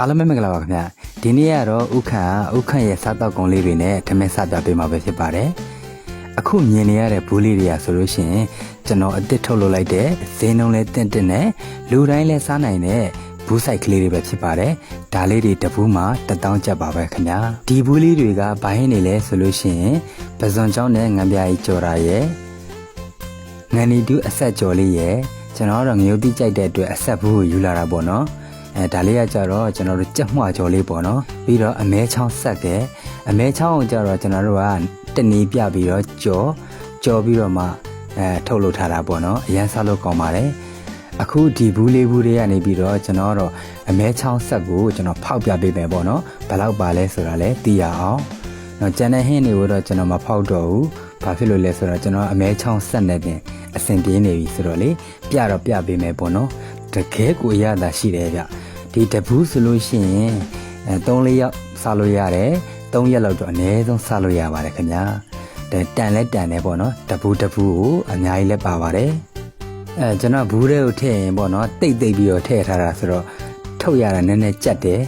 အားလုံးပဲမင်္ဂလာပါခင်ဗျဒီနေ့ကတော့ဥက္ခန်ဥက္ခန်ရဲ့စားတောက်ကုန်လေးတွေနဲ့ထမင်းစားပြပေးမှာပဲဖြစ်ပါတယ်အခုမြင်နေရတဲ့ဘူးလေးတွေကဆိုလို့ရှိရင်ကျွန်တော်အစ်စ်ထုတ်လုပ်လိုက်တဲ့ဈေးနှုန်းလေးတင့်တင့်နဲ့လူတိုင်းလည်းစားနိုင်တဲ့ဘူးဆိုင်ကလေးတွေပဲဖြစ်ပါတယ်ဒါလေးတွေတစ်ဘူးမှာတစ်တောင်းကျပ်ပါပဲခင်ဗျာဒီဘူးလေးတွေကဘာဟင်းနေလဲဆိုလို့ရှိရင်ပဇွန်ချောင်းနဲ့ငံပြားကြီးကြော်တာရဲ့ငန်နီတူးအဆက်ကြော်လေးရဲ့ကျွန်တော်တော့ငရုတ်တိကြိုက်တဲ့အတွက်အဆက်ဘူးကိုယူလာတာပေါ့နော် အဲဒါလေးကကြတော့ကျွန်တော်တို့ကြက်မှွာကြော်လေးပေါ့နော်ပြီးတော့အမဲချောင်းဆက်တယ်အမဲချောင်းကိုကြတော့ကျွန်တော်တို့ကတနေပြပြီးတော့ကြော်ကြော်ပြီးတော့မှအဲထုတ်လုပ်ထားတာပေါ့နော်အရန်စားလို့ကောင်းပါတယ်အခုဒီဘူးလေးဘူးတွေကနေပြီးတော့ကျွန်တော်တော့အမဲချောင်းဆက်ကိုကျွန်တော်ဖောက်ပြပေးမယ်ပေါ့နော်ဘယ်လောက်ပါလဲဆိုတာလည်းသိရအောင်တော့ကျန်တဲ့ဟင်းတွေကိုတော့ကျွန်တော်မဖောက်တော့ဘူးဘာဖြစ်လို့လဲဆိုတော့ကျွန်တော်အမဲချောင်းဆက်နေပြင်အဆင်ပြေနေပြီဆိုတော့လေပြတော့ပြပေးမယ်ပေါ့နော်တကယ်ကိုရတာရှိတယ်ဗျ ဒီတပူးဆိုလို့ရှိရင်အဲ3လေးယောက်စားလို့ရတယ်3ရက်လောက်တော့အနည်းဆုံးစားလို့ရပါတယ်ခင်ဗျာတဲ့တန်လဲတန်တယ်ပေါ့နော်တပူးတပူးကိုအများကြီးလဲပါပါတယ်အဲကျွန်တော်ဘူးတဲ့ကိုထည့်ရင်ပေါ့နော်တိတ်တိတ်ပြီးတော့ထည့်ထားတာဆိုတော့ထုတ်ရတာနည်းနည်းကြက်တယ်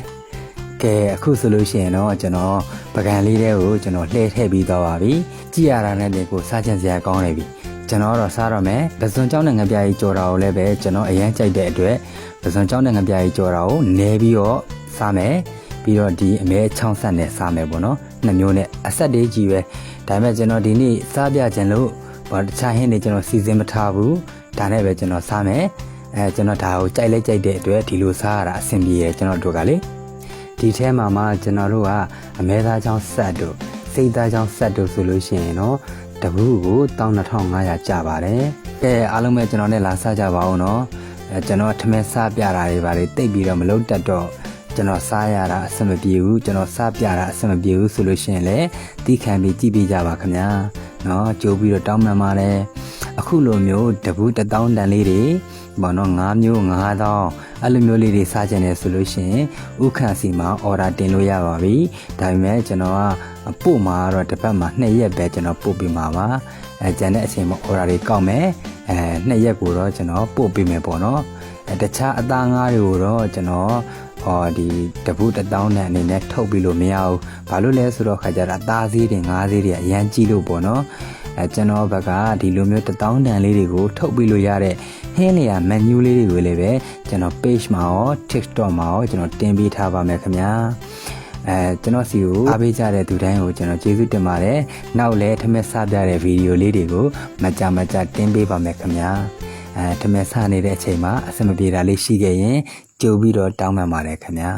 ကဲအခုဆိုလို့ရှိရင်တော့ကျွန်တော်ပကံလေးတွေကိုကျွန်တော်လှည့်ထည့်ပြီးသွားပါပြီကြည့်ရတာနဲ့တည်းကိုစားချင်စရာကောင်းနေပြီ ကျွန်တော်တော့စားတော့မယ်ပဇွန်ကြောင်းနဲ့ငပြားကြီးကြော်တာကိုလည်းပဲကျွန်တော်အရင်ကြိုက်တဲ့အတွက်ပဇွန်ကြောင်းနဲ့ငပြားကြီးကြော်တာကိုနဲပြီးတော့စားမယ်ပြီးတော့ဒီအမဲချောင်းဆက်နဲ့စားမယ်ပေါ့နော်နှစ်မျိုးနဲ့အဆက်လေးကြီးပဲဒါပေမဲ့ကျွန်တော်ဒီနေ့စားပြခြင်းလို့ဘာတခြားဟင်းတွေကျွန်တော်စီစဉ်မထားဘူးဒါနဲ့ပဲကျွန်တော်စားမယ်အဲကျွန်တော်ဒါကိုကြိုက်လိုက်ကြိုက်တဲ့အတွက်ဒီလိုစားရတာအဆင်ပြေရကျွန်တော်တို့ကလေဒီထဲမှာမှကျွန်တော်တို့ကအမဲသားချောင်းဆက်တို့စိတ်သားချောင်းဆက်တို့ဆိုလို့ရှိရင်တော့ တပူးကို12500ကျပါတယ်။ကဲအားလုံးပဲကျွန်တော်နဲ့လာစားကြပါဦးနော်။အဲကျွန်တော်ထမင်းစားပြတာတွေပါလေတိတ်ပြီးတော့မလုံးတက်တော့ကျွန်တော်စားရတာအဆင်မပြေဘူးကျွန်တော်စားပြတာအဆင်မပြေဘူးဆိုလို့ရှိရင်လည်းတီးခံပြီးကြည့်ပေးကြပါခင်ဗျာ။နော်ကြိုးပြီးတော့တောင်းပန်ပါတယ်။ အခုလိုမျိုးတပူးတစ်တောင်းတန်လေးတွေဘောနော်9မျိုး9တောင်းအဲ့လိုမျိုးလေးတွေစားကြတယ်ဆိုလို့ရှိရင်ဥခန့်စီမှာအော်ဒါတင်လို့ရပါပြီဒါပေမဲ့ကျွန်တော်ကပို့မှာတော့တစ်ပတ်မှာ2ရက်ပဲကျွန်တော်ပို့ပေးမှာပါအဲကျန်တဲ့အချိန်မှာအော်ဒါတွေကောက်မယ်အဲ2ရက်ကိုတော့ကျွန်တော်ပို့ပေးမယ်ပေါ့နော်အဲတခြားအသားငါးတွေကိုတော့ကျွန်တော် ဟောဒီတပုတ်တစ်တောင်းနဲ့အနေနဲ့ထုတ်ပြီးလို့မရဘူးဘာလို့လဲဆိုတော့ခါကြတာအသားသေးတွေငါးသေးတွေအရန်ကြီးလို့ပေါ့နော်အဲကျွန်တော်ဘက်ကဒီလိုမျိုးတစ်တောင်းတန်လေးတွေကိုထုတ်ပြီးလို့ရတဲ့ဟင်းလျာ menu လေးတွေကိုလည်းပဲကျွန်တော် page မှာရော TikTok မှာရောကျွန်တော်တင်ပေးထားပါမယ်ခင်ဗျာအဲကျွန်တော်စီကိုအားပေးကြတဲ့သူတိုင်းကိုကျွန်တော်ကျေးဇူးတင်ပါတယ်နောက်လည်းထမက်စပြတဲ့ဗီဒီယိုလေးတွေကိုမကြမကြတင်ပေးပါမယ်ခင်ဗျာအဲထမက်စနေတဲ့အချိန်မှာအဆင်မပြေတာလေးရှိခဲ့ရင် ကြိုပြီးတော့တောင်းပန်ပါတယ်ခင်ဗျာ